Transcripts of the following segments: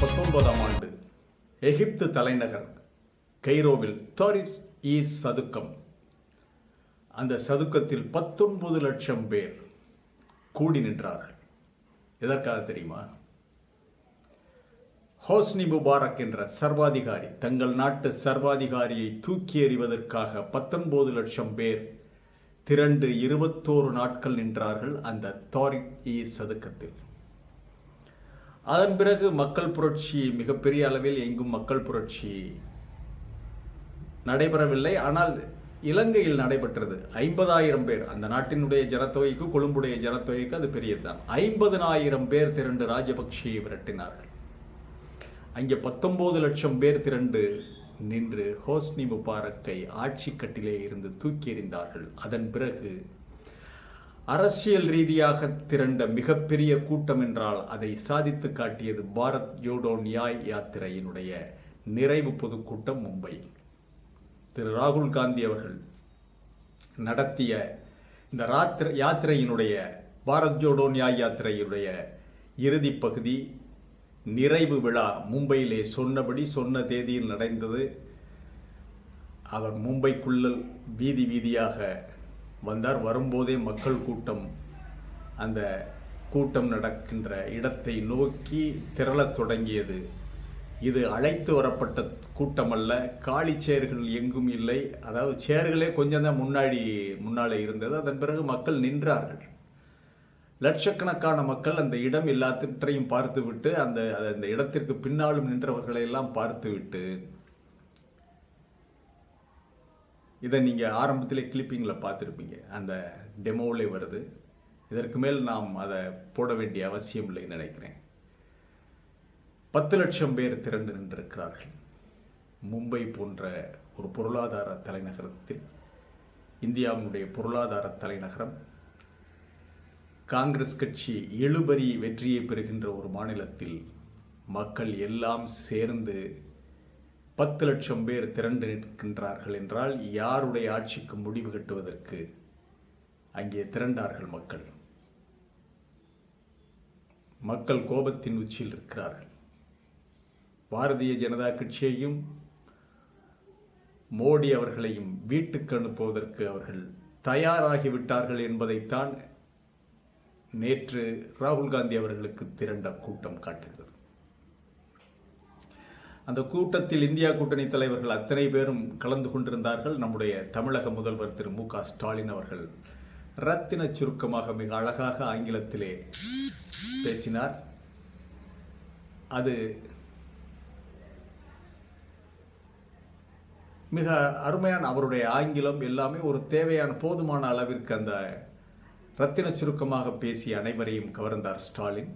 பத்தொன்பதாம் ஆண்டு எகிப்து தலைநகர் கைரோவில் தாரிஸ் ஈஸ் சதுக்கம். அந்த சதுக்கத்தில் பத்தொன்பது லட்சம் பேர் கூடி நின்றார்கள். எதற்காக தெரியுமா? ஹோஸ்னி முபாரக் என்ற சர்வாதிகாரி தங்கள் நாட்டு சர்வாதிகாரியை தூக்கி எறிவதற்காக பத்தொன்பது லட்சம் பேர் திரண்டு இருபத்தோரு நாட்கள் நின்றார்கள் அந்த தாரிக் இ சதுக்கத்தில். அதன் பிறகு மக்கள் புரட்சி மிகப்பெரிய அளவில் எங்கும் மக்கள் புரட்சி நடைபெறவில்லை. ஆனால் இலங்கையில் நடைபெற்றது. ஐம்பதாயிரம் பேர். அந்த நாட்டினுடைய ஜனத்தொகைக்கு கொழும்புடைய ஜனத்தொகைக்கு அது பெரியதுதான். ஐம்பதனாயிரம் பேர் திரண்டு ராஜபக்ஷியை விரட்டினார்கள். அங்கே பத்தொன்பது லட்சம் பேர் திரண்டு நின்று ஹோஸ்னி முபாரக்கை ஆட்சி கட்டிலே இருந்து தூக்கி எறிந்தார்கள். அதன் பிறகு அரசியல் ரீதியாக திரண்ட மிகப்பெரிய கூட்டம் என்றால் அதை சாதித்து காட்டியது பாரத் ஜோடோ நியாய் யாத்திரையினுடைய நிறைவு பொதுக்கூட்டம் மும்பை. திரு ராகுல் காந்தி அவர்கள் நடத்திய இந்த ராத்திர யாத்திரையினுடைய பாரத் ஜோடோ நியாய் யாத்திரையுடைய இறுதி பகுதி நிறைவு விழா மும்பையிலே சொன்னபடி சொன்ன தேதியில் நடந்தது. அவர் மும்பைக்குள்ள வீதி வீதியாக வந்தார். வரும்போதே மக்கள் கூட்டம் அந்த கூட்டம் நடக்கின்ற இடத்தை நோக்கி திரளத் தொடங்கியது. இது அழைத்து வரப்பட்ட கூட்டம் அல்ல காலி சேர்கள் எங்கும் இல்லை. அதாவது சேர்களே கொஞ்சம் தான் முன்னாடி முன்னாலே இருந்தது. அதன் பிறகு மக்கள் நின்றார்கள். லட்சக்கணக்கான மக்கள் அந்த இடம் எல்லாத்திற்றையும் பார்த்துவிட்டு அந்த அந்த இடத்திற்கு பின்னாலும் நின்றவர்களையெல்லாம் பார்த்துவிட்டு இதை நீங்கள் ஆரம்பத்திலே கிளிப்பிங்கில் பார்த்துருப்பீங்க. அந்த டெமோவிலே வருது. இதற்கு மேல் நாம் அதை போட வேண்டிய அவசியம் இல்லைன்னு நினைக்கிறேன். பத்து லட்சம் பேர் திரண்டு நின்றிருக்கிறார்கள். மும்பை போன்ற ஒரு பொருளாதார தலைநகரத்தில் இந்தியாவினுடைய பொருளாதார தலைநகரம் காங்கிரஸ் கட்சி எழுபறி வெற்றியை பெறுகின்ற ஒரு மாநிலத்தில் மக்கள் எல்லாம் சேர்ந்து பத்து லட்சம் பேர் திரண்டு நிற்கின்றார்கள் என்றால் யாருடைய ஆட்சிக்கு முடிவு கட்டுவதற்கு அங்கே திரண்டார்கள் மக்கள்? மக்கள் கோபத்தின் உச்சியில் இருக்கிறார்கள். பாரதிய ஜனதா கட்சியையும் மோடி அவர்களையும் வீட்டுக்கு அனுப்புவதற்கு அவர்கள் தயாராகிவிட்டார்கள் என்பதைத்தான் நேற்று ராகுல் காந்தி அவர்களுக்கு திரண்ட கூட்டம் காட்டுகிறது. அந்த கூட்டத்தில் இந்தியா கூட்டணி தலைவர்கள் அத்தனை பேரும் கலந்து கொண்டிருந்தார்கள். நம்முடைய தமிழக முதல்வர் திரு மு க ஸ்டாலின் அவர்கள் ரத்தின சுருக்கமாக மிக அழகாக ஆங்கிலத்திலே பேசினார். அது மிக அருமையான அவருடைய ஆங்கிலம் எல்லாமே ஒரு தேவையான போதுமான அளவிற்கு அந்த ரத்தின சுருக்கமாக பேசிய அனைவரையும் கவர்ந்தார் ஸ்டாலின்.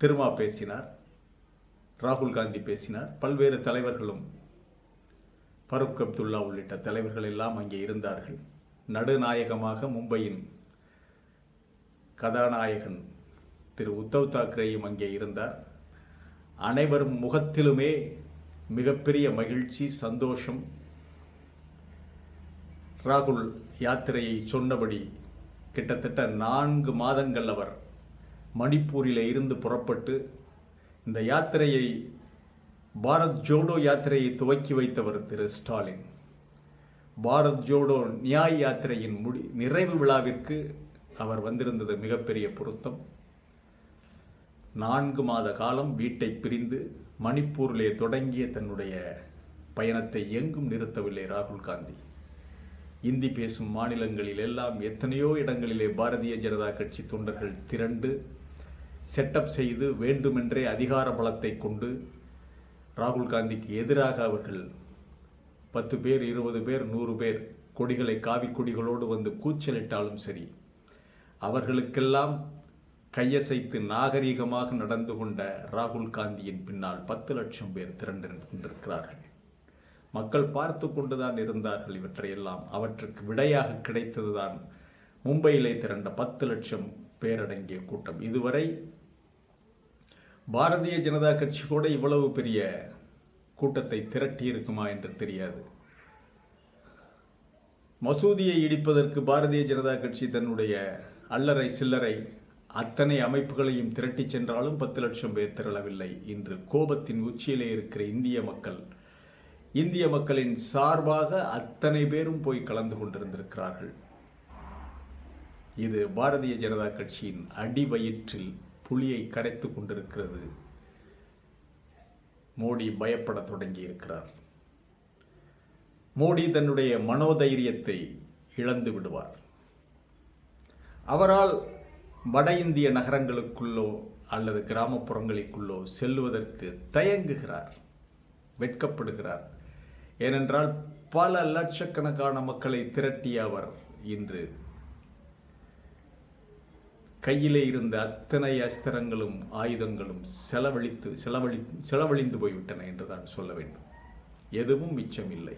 திருமா பேசினார். ராகுல் காந்தி பேசினார். பல்வேறு தலைவர்களும் ஃபருக் அப்துல்லா உள்ளிட்ட தலைவர்கள் எல்லாம் அங்கே இருந்தார்கள். நடுநாயகமாக மும்பையின் கதாநாயகன் திரு உத்தவ் தாக்கரேயும் அங்கே இருந்தார். அனைவரும் முகத்திலுமே மிகப்பெரிய மகிழ்ச்சி சந்தோஷம். ராகுல் யாத்திரையை சொன்னபடி கிட்டத்தட்ட நான்கு மாதங்கள் அவர் மணிப்பூரில் இருந்து புறப்பட்டு இந்த யாத்திரையை பாரத் ஜோடோ யாத்திரையை துவக்கி வைத்தவர் திரு ஸ்டாலின். பாரத் ஜோடோ நியாய் யாத்திரையின் முடி நிறைவு விழாவிற்கு அவர் வந்திருந்தது மிகப்பெரிய பொருத்தம். நான்கு மாத காலம் வீட்டை பிரிந்து மணிப்பூரிலே தொடங்கிய தன்னுடைய பயணத்தை எங்கும் நிறுத்தவில்லை ராகுல் காந்தி. இந்தி பேசும் மாநிலங்களில் எல்லாம் எத்தனையோ இடங்களிலே பாரதிய ஜனதா கட்சி தொண்டர்கள் திரண்டு செட்டப் செய்து வேண்டுமென்றே அதிகார பலத்தை கொண்டு ராகுல் காந்திக்கு எதிராக அவர்கள் பத்து பேர் இருபது பேர் நூறு பேர் கொடிகளை காவி கொடிகளோடு வந்து கூச்சலிட்டாலும் சரி அவர்களுக்கெல்லாம் கையசைத்து நாகரீகமாக நடந்து கொண்ட ராகுல் காந்தியின் பின்னால் பத்து லட்சம் பேர் திரண்டு கொண்டிருக்கிறார்கள் மக்கள் பார்த்து கொண்டுதான் இருந்தார்கள். இவற்றையெல்லாம் அவற்றுக்கு விடையாக கிடைத்ததுதான் மும்பையிலே திரண்ட பத்து லட்சம் பேரடங்கிய கூட்டம். இதுவரை பாரதிய ஜனதா கட்சி கூட இவ்வளவு பெரிய கூட்டத்தை திரட்டி இருக்குமா என்று தெரியாது. மசூதியை இடிப்பதற்கு பாரதிய ஜனதா கட்சி தன்னுடைய அல்லறை சில்லறை அத்தனை அமைப்புகளையும் திரட்டிச் சென்றாலும் பத்து லட்சம் பேர் திரளவில்லை. இன்று கோபத்தின் உச்சியிலே இருக்கிற இந்திய மக்கள் இந்திய மக்களின் சார்பாக அத்தனை பேரும் போய் கலந்து கொண்டிருந்திருக்கிறார்கள். இது பாரதிய ஜனதா கட்சியின் அடிவயிற்றில் புலியை கரைத்துக் கொண்டிருக்கிறது. மோடி பயப்பட தொடங்கி இருக்கிறார் மோடி தன்னுடைய மனோதைரியத்தை இழந்து விடுவார். அவரால் வட இந்திய நகரங்களுக்குள்ளோ அல்லது கிராமப்புறங்களுக்குள்ளோ செல்வதற்கு தயங்குகிறார் வெட்கப்படுகிறார். ஏனென்றால் பல லட்சக்கணக்கான மக்களை திரட்டிய அவர் இன்று கையிலே இருந்த அத்தனை அஸ்திரங்களும் ஆயுதங்களும் செலவழித்து செலவழி செலவழிந்து போய்விட்டன என்றுதான் சொல்ல வேண்டும். எதுவும் மிச்சமில்லை.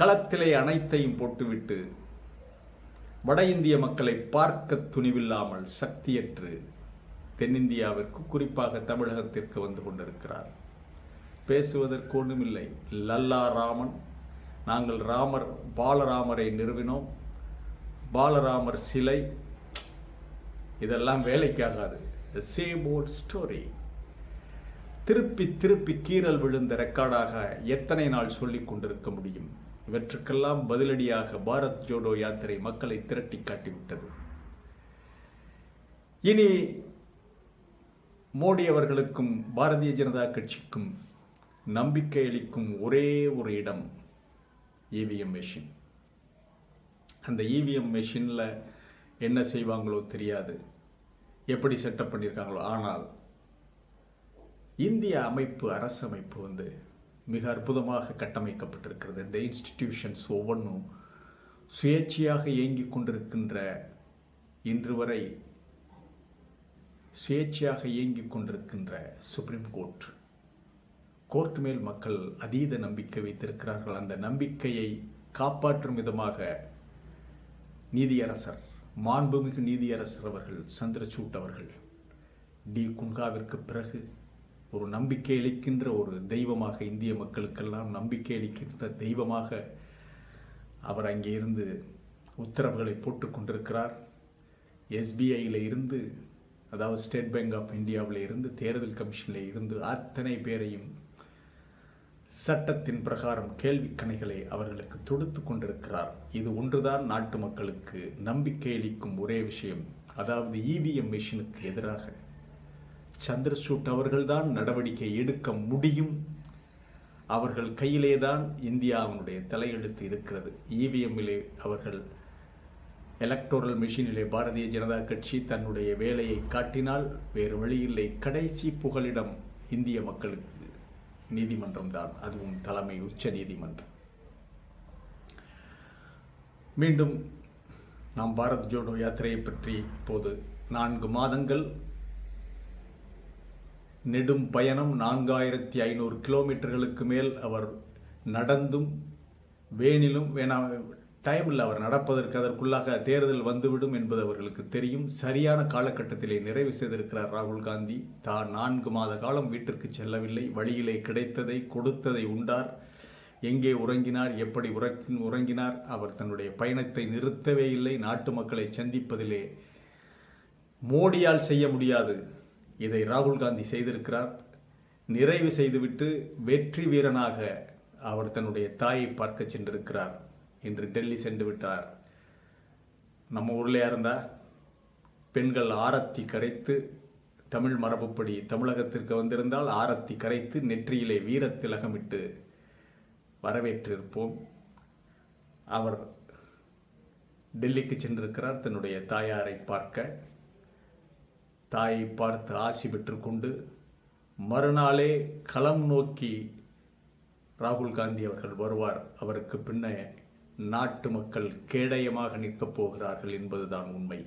களத்திலே அனைத்தையும் போட்டுவிட்டு வட இந்திய மக்களை பார்க்க துணிவில்லாமல் சக்தியற்று தென்னிந்தியாவிற்கு குறிப்பாக தமிழகத்திற்கு வந்து கொண்டிருக்கிறார். பேசுவதற்கு ஒன்றுமில்லை லல்லா ராமன் நாங்கள் ராமர் பாலராமரை நிறுவினோம். பாலராமர் சிலை இதெல்லாம் வேலைக்காகாது. சேம் ஓல்ட் ஸ்டோரி திருப்பி திருப்பி கீறல் விழுந்த ரெக்கார்டாக எத்தனை நாள் சொல்லிக் கொண்டிருக்க முடியும்? இவற்றுக்கெல்லாம் பதிலடியாக பாரத் ஜோடோ யாத்திரை மக்களை திரட்டி காட்டிவிட்டது. இனி மோடி அவர்களுக்கும் பாரதிய ஜனதா கட்சிக்கும் நம்பிக்கை அளிக்கும் ஒரே ஒரு இடம் இவிஎம் மெஷின் அந்த இவிஎம் மெஷினில் என்ன செய்வாங்களோ தெரியாது. எப்படி செட்டப் பண்ணியிருக்காங்களோ. ஆனால் இந்திய அமைப்பு அரசமைப்பு வந்து மிக அற்புதமாக கட்டமைக்கப்பட்டிருக்கிறது. இந்த இன்ஸ்டிடியூஷன்ஸ் ஒவ்வொன்றும் சுயேட்சையாக இயங்கிக் கொண்டிருக்கின்ற இன்று வரை சுயேட்சையாக இயங்கிக் கொண்டிருக்கின்ற சுப்ரீம் கோர்ட் கோர்ட் மேல் மக்கள் அதீத நம்பிக்கை வைத்திருக்கிறார்கள். அந்த நம்பிக்கையை காப்பாற்றும் விதமாக நீதியரசர் மாண்புமிகு நீதியரசர் அவர்கள் சந்திரசூட் அவர்கள். டி குன்காவிற்கு பிறகு ஒரு நம்பிக்கை அளிக்கின்ற ஒரு தெய்வமாக இந்திய மக்களுக்கெல்லாம் நம்பிக்கை அளிக்கின்ற தெய்வமாக அவர் அங்கே இருந்து உத்தரவுகளை போட்டு கொண்டிருக்கிறார். எஸ்பிஐயில் இருந்து அதாவது ஸ்டேட் பேங்க் ஆஃப் இந்தியாவில் இருந்து தேர்தல் கமிஷனில் இருந்து அத்தனை பேரையும் சட்டத்தின் பிரகாரம் கேள்வி கணைகளை அவர்களுக்கு தொடுத்து கொண்டிருக்கிறார். இது ஒன்றுதான் நாட்டு மக்களுக்கு நம்பிக்கை அளிக்கும் ஒரே விஷயம். அதாவது இவிஎம் மிஷினுக்கு எதிராக. சந்திரசூட் அவர்கள்தான் நடவடிக்கை எடுக்க முடியும். அவர்கள் கையிலே தான் இந்தியாவினுடைய தலையெழுத்து இருக்கிறது. இவிஎம்மிலே அவர்கள் எலக்டோரல் மிஷினிலே பாரதிய ஜனதா கட்சி தன்னுடைய வேலையை காட்டினால் வேறு வழியில்லை கடைசி புகலிடம் இந்திய மக்களுக்கு. நீதிமன்றம் தான். அதுவும் தலைமை உச்ச நீதிமன்றம். மீண்டும் நாம் பாரத் ஜோடோ யாத்திரையை பற்றி இப்போது நான்கு மாதங்கள் நெடும் பயணம் நான்காயிரத்தி ஐநூறு கிலோமீட்டர்களுக்கு மேல் அவர் நடந்தும் வேனிலும் வேணா டைமில் அவர் நடப்பதற்கு அதற்குள்ளாக தேர்தல் வந்துவிடும் என்பது அவர்களுக்கு தெரியும். சரியான காலகட்டத்திலே நிறைவு செய்திருக்கிறார் ராகுல் காந்தி. தான் நான்கு மாத காலம் வீட்டிற்கு செல்லவில்லை. வழியிலே கிடைத்ததை கொடுத்ததை உண்டார். எங்கே உறங்கினார்? எப்படி உறங்கினார்? அவர் தன்னுடைய பயணத்தை நிறுத்தவே இல்லை. நாட்டு மக்களை சந்திப்பதிலே மோடியால் செய்ய முடியாது. இதை ராகுல் காந்தி செய்திருக்கிறார். நிறைவு செய்துவிட்டு வெற்றி வீரனாக அவர் தன்னுடைய தாயை பார்க்க சென்றிருக்கிறார். இன்று டெல்லி சென்று விட்டார். நம்ம ஊர்லேயே இருந்தா பெண்கள் ஆரத்தி கரைத்து தமிழ் மரபுப்படி தமிழகத்திற்கு வந்திருந்தால் ஆரத்தி கரைத்து நெற்றியிலே வீர திலகமிட்டு வரவேற்றிருப்போம். அவர் டெல்லிக்கு சென்றிருக்கிறார். தன்னுடைய தாயாரை பார்க்க. தாயை பார்த்து ஆசி பெற்றுக்கொண்டு மறுநாளே களம் நோக்கி ராகுல் காந்தி அவர்கள் வருவார். அவருக்கு பின்ன நாட்டு மக்கள் கேடயமாக நிற்கப் போகிறார்கள் என்பதுதான் உண்மை.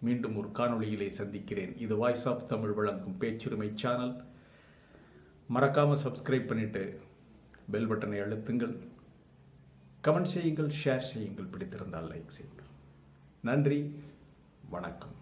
மீண்டும் ஒரு காணொளியிலே சந்திக்கிறேன். இது வாய்ஸ் ஆஃப் தமிழ் வழங்கும் பேச்சுரிமை சேனல் மறக்காமல் சப்ஸ்கிரைப் பண்ணிவிட்டு பெல் பட்டனை அழுத்துங்கள். கமெண்ட் செய்யுங்கள் ஷேர் செய்யுங்கள். பிடித்திருந்தால் லைக் செய்யுங்கள். நன்றி வணக்கம்.